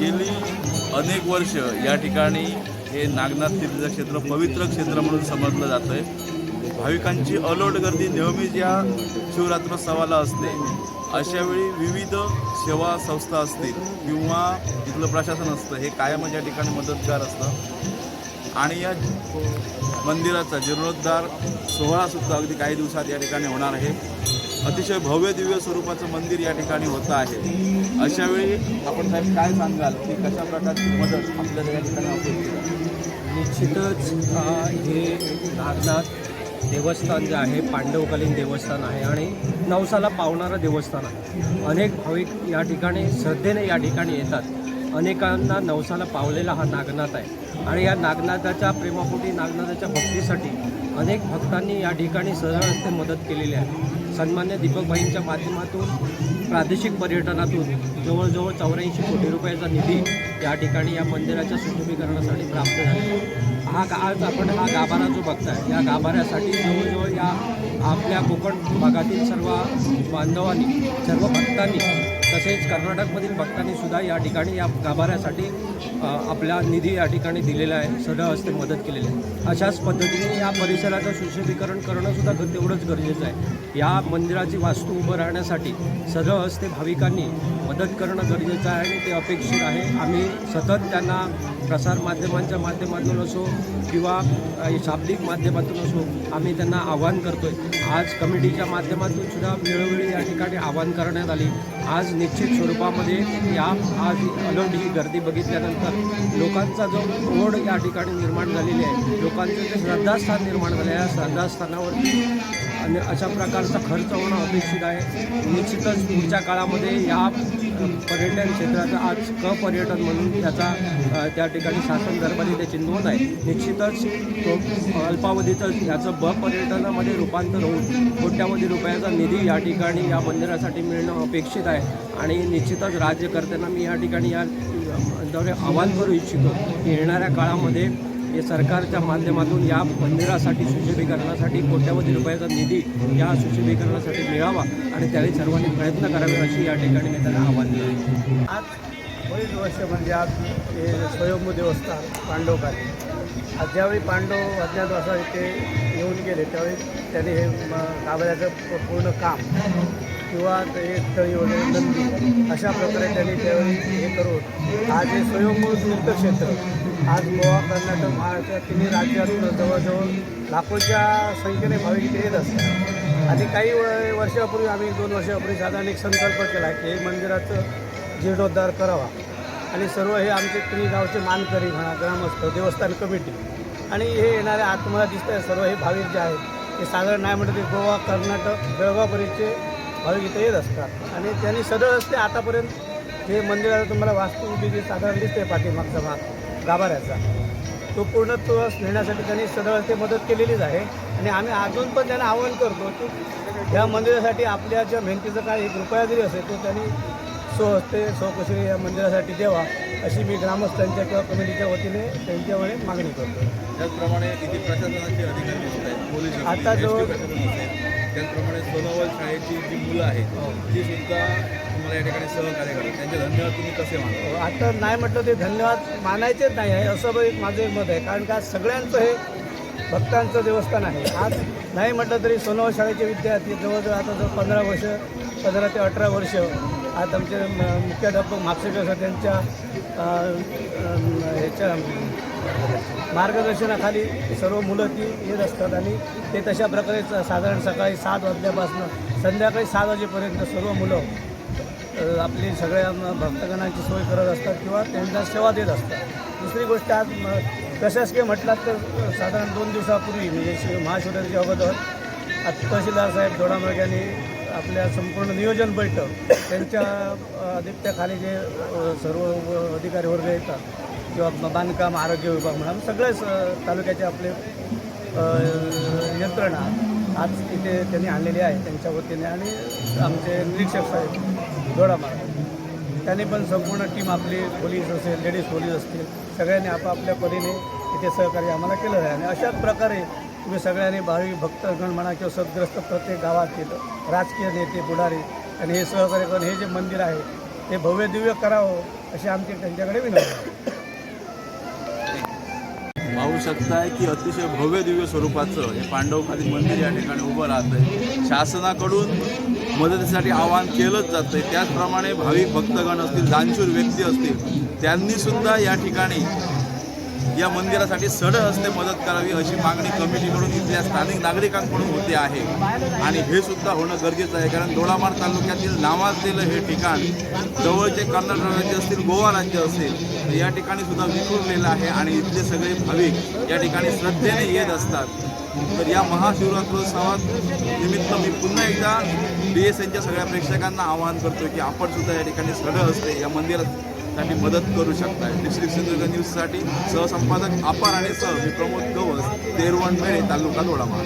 गेली अनेक वर्ष या ठिकाणी हे नागनाथ तीर्थक्षेत्र पवित्र क्षेत्र म्हणून समजलं जातं आहे भाविकांची अलोट गर्दी नेहमीच या शिवरात्रोत्सवाला असते. अशावेळी विविध सेवा संस्था असतील किंवा इथलं प्रशासन असतं हे कायमच या ठिकाणी मदतगार असतं. आणि या मंदिराचा जीर्णोद्धार सोहळासुद्धा अगदी काही दिवसात या ठिकाणी होणार आहे. अतिशय भव्य दिव्य स्वरूपाचं मंदिर या ठिकाणी होतं आहे. अशावेळी आपण साहेब काय सांगाल की कशा प्रकारची मदत आपल्याला या ठिकाणी निश्चितच हे नागनाथ देवस्थान जे आहे पांडवकालीन देवस्थान आहे आणि नवसाला पावणारं देवस्थान आहे. अनेक भाविक या ठिकाणी श्रद्धेने या ठिकाणी येतात. अनेकांना नवसाला पावलेला हा नागनाथ आहे. आणि या नागनाथाच्या प्रेमापोटी नागनाथाच्या भक्तीसाठी अनेक भक्तांनी या ठिकाणी सरळ मदत केलेली आहे. सन्मान्य दीपकबाईंच्या माध्यमातून प्रादेशिक पर्यटनातून जवळजवळ चौऱ्याऐंशी कोटी रुपयाचा निधी या ठिकाणी या मंदिराच्या सुशोभीकरणासाठी प्राप्त झाला. हा आज आपण हा गाभारा जो बघताय या गाभाऱ्यासाठी जवळजवळ या आपल्या कोकण भागातील सर्व बांधवांनी सर्व भक्तांनी तसेच कर्नाटकमधील भक्तांनी सुद्धा या ठिकाणी या गाभाऱ्यासाठी आपला निधी या ठिकाणी दिलेला आहे सरळ हस्ते मदत केलेली आहे. अशाच पद्धतीने या परिसराचं सुशोभीकरण करणंसुद्धा तेवढंच गरजेचं आहे. या मंदिराची वास्तू उभं राहण्यासाठी सरळ हस्ते भाविकांनी मदत करणं गरजेचं आहे आणि ते अपेक्षित आहे. आम्ही सतत त्यांना प्रसार माध्यमांच्या माध्यमातून असो किंवा शाब्दिक माध्यमातून असो आम्ही त्यांना आवाहन आहे आज कमिटीच्या माध्यमातून सुद्धा वेळोवेळी या ठिकाणी आवाहन करण्यात आली. आज निश्चित स्वरूपामध्ये या आज अलर्ट ही गर्दी बघितल्यानंतर लोकांचा जो ओढ या ठिकाणी निर्माण झालेली आहे लोकांचं जे श्रद्धास्थान निर्माण झालं आहे या श्रद्धास्थानावरती आणि अशा प्रकारचा खर्च होणं अपेक्षित आहे. निश्चितच पुढच्या काळामध्ये या पर्यटन क्षेत्राचा आज क पर्यटन म्हणून त्याचा त्या ठिकाणी शासन दरबारी त्याची नोंद आहे. निश्चितच तो अल्पावधीतच याचं ब पर्यटनामध्ये रूपांतर होऊन कोट्यावधी रुपयाचा निधी या ठिकाणी या मंदिरासाठी मिळणं अपेक्षित आहे. आणि निश्चितच राज्यकर्त्यांना मी या ठिकाणी या द्वारे आवाहन करू इच्छितो की येणाऱ्या काळामध्ये हे सरकारच्या माध्यमातून या मंदिरासाठी सुशोभीकरणासाठी कोट्यावधी रुपयाचा निधी या सुशोभीकरणासाठी मिळावा आणि त्यावेळी सर्वांनी प्रयत्न करावे अशी या ठिकाणी नेत्यांना त्यांना आव्हान दिलं आहे आज बरीच वर्ष म्हणजे आज हे स्वयंभू देवस्थान पांडवकाली आज ज्यावेळी पांडव अज्ञातवासा इथे येऊन गेले त्यावेळी त्यांनी हे म- गाभाऱ्याचं पूर्ण काम किंवा ते तळी वगैरे नंदी अशा प्रकारे त्यांनी त्यावेळी हे करून आज हे स्वयंभू तीर्थक्षेत्र आज गोवा कर्नाटक महाराष्ट्र तिन्ही राज्यातून जवळजवळ लाखोच्या संख्येने भाविक इथे येत असतात. आणि काही व- वर्षापूर्वी आम्ही दोन वर्षापूर्वी साधारण एक संकल्प केला की हे मंदिराचं जीर्णोद्धार करावा. आणि सर्व हे आमचे तुम्ही गावचे मानकरी म्हणा ग्रामस्थ देवस्थान कमिटी आणि हे येणारे आज दिसत आहे सर्व हे भाविक जे आहेत ते साधारण नाही म्हटलं ते गोवा कर्नाटक बेळगावपर्यंतचे भाविक इथे येत असतात. आणि त्यांनी सदळ असते आतापर्यंत हे मंदिराचं तुम्हाला वास्तू उभी साधारण दिसते पाठीमागचा भाग. गाभाऱ्याचा. तो पूर्णत्व नेण्यासाठी त्यांनी सदळ ते मदत केलेलीच आहे. आणि आम्ही अजून पण त्यांना आवाहन करतो की या मंदिरासाठी आपल्या ज्या मेहनतीचं काय एक रुपया जरी असेल तो त्यांनी स्वहस्ते स्वकुशली या मंदिरासाठी द्यावा अशी मी ग्रामस्थांच्या किंवा कमिटीच्या वतीने त्यांच्याकडे मागणी करतो. त्याचप्रमाणे इथे प्रशासनाचे अधिकारी दिसत आहेत. पोलीस आता जो- एस टी प्रशासन असेल त्याचप्रमाणे सोनोवल शाळेची जी मुलं आहेत ती सुद्धा तुम्हाला या ठिकाणी सहकार्य करतात त्यांचे धन्यवाद तुम्ही कसे मानता? हो, आता नाही म्हटलं ते धन्यवाद मानायचेच नाही आहे असं एक माझं एक मत आहे. कारण का सगळ्यांचं हे भक्तांचं देवस्थान आहे. आज नाही म्हटलं तरी सोनव शाळेचे विद्यार्थी जवळजवळ आता जवळ पंधरा वर्ष पंधरा ते अठरा वर्ष आज आमचे मुख्याध्यापक म्हापसेकर सर त्यांच्या ह्याच्या मार्गदर्शनाखाली सर्व मुलं ती येत असतात आणि ते तशा प्रकारे साधारण सकाळी सात वाजल्यापासून संध्याकाळी सात वाजेपर्यंत सर्व मुलं आपली सगळ्या भक्तगणांची सोय करत असतात किंवा त्यांना सेवा देत असतात. दुसरी गोष्ट आज प्रशासकीय म्हटलात तर साधारण दोन दिवसापूर्वी म्हणजे महाशिवरात्रीच्या अगोदर तहसीलदार साहेब दोडामार्ग यांनी आपल्या संपूर्ण नियोजन बैठक त्यांच्या अ, जे सर्व व- अधिकारी वर्ग येतात किंवा बांधकाम आरोग्य विभाग म्हणा सगळेच तालुक्याचे आपले यंत्रणा आज इथे त्यांनी आणलेली आहे त्यांच्या वतीने. आणि आमचे निरीक्षक साहेब जोडा मारा त्याने पण संपूर्ण टीम आपली पोलीस असेल लेडीज पोलीस असतील सगळ्यांनी आपापल्या परीने इथे सहकार्य आम्हाला केलं आहे. आणि अशाच प्रकारे तुम्ही सगळ्यांनी भावी भक्तगण म्हणा किंवा सद्ग्रस्त प्रत्येक गावात येतं राजकीय नेते पुढारी आणि हे सहकार्य करून हे जे मंदिर आहे ते भव्य दिव्य करावं अशी आमची त्यांच्याकडे विनंती पाहू शकताय की अतिशय भव्य दिव्य स्वरूपाचं हे पांडवखाली मंदिर या ठिकाणी उभं राहतंय. शासनाकडून मदतीसाठी आवाहन केलंच जातंय. त्याचप्रमाणे भाविक भक्तगण असतील दानशूर व्यक्ती असतील त्यांनी सुद्धा या ठिकाणी या मंदिरासाठी सड हस्ते मदत करावी अशी मागणी कमिटीकडून इथल्या स्थानिक नागरिकांकडून होते आहे. आणि हे सुद्धा होणं गरजेचं आहे कारण दोडामार तालुक्यातील नावाजलेलं हे ठिकाण जवळचे कर्नाटक राज्य असतील गोवा राज्य असेल या ठिकाणी सुद्धा विखुरलेलं आहे आणि इथले सगळे भाविक या ठिकाणी श्रद्धेने येत असतात. तर या महाशिवरात्रोत्सवात निमित्त मी पुन्हा एकदा बी एस एनच्या सगळ्या प्रेक्षकांना आवाहन करतो की आपण सुद्धा या ठिकाणी सड असते या मंदिरात त्यांनी मदत करू शकताय. डिस्ट्रिक्ट सिंधुदुर्ग न्यूजसाठी सहसंपादक आपण आणि सह मी प्रमोद गवस तेरवण मेळे तालुका दोडामा